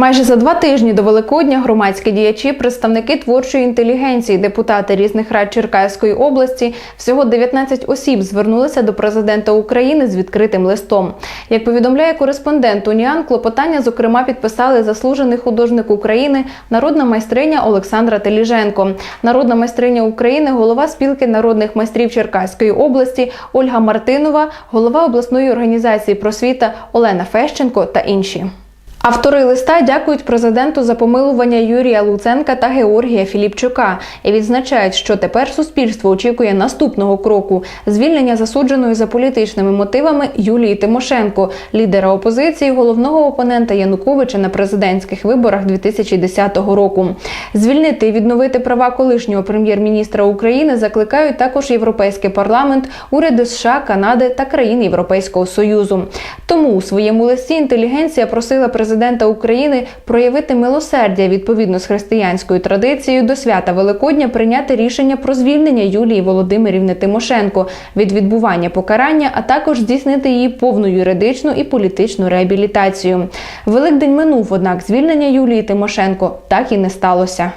Майже за два тижні до Великодня громадські діячі, представники творчої інтелігенції, депутати різних рад Черкаської області, всього 19 осіб звернулися до президента України з відкритим листом. Як повідомляє кореспондент Уніан, клопотання зокрема підписали заслужений художник України, народна майстриня Олександра Теліженко, народна майстриня України, голова спілки народних майстрів Черкаської області Ольга Мартинова, голова обласної організації просвіта Олена Фещенко та інші. Автори листа дякують президенту за помилування Юрія Луценка та Георгія Філіпчука і відзначають, що тепер суспільство очікує наступного кроку звільнення засудженої за політичними мотивами Юлії Тимошенко, лідера опозиції, головного опонента Януковича на президентських виборах 2010 року. Звільнити і відновити права колишнього прем'єр-міністра України закликають також Європейський парламент, уряди США, Канади та країн Європейського союзу. Тому у своєму листі інтелігенція просила президента України проявити милосердя відповідно з християнською традицією до свята Великодня прийняти рішення про звільнення Юлії Володимирівни Тимошенко від відбування покарання, а також здійснити її повну юридичну і політичну реабілітацію. Великдень минув, однак звільнення Юлії Тимошенко так і не сталося.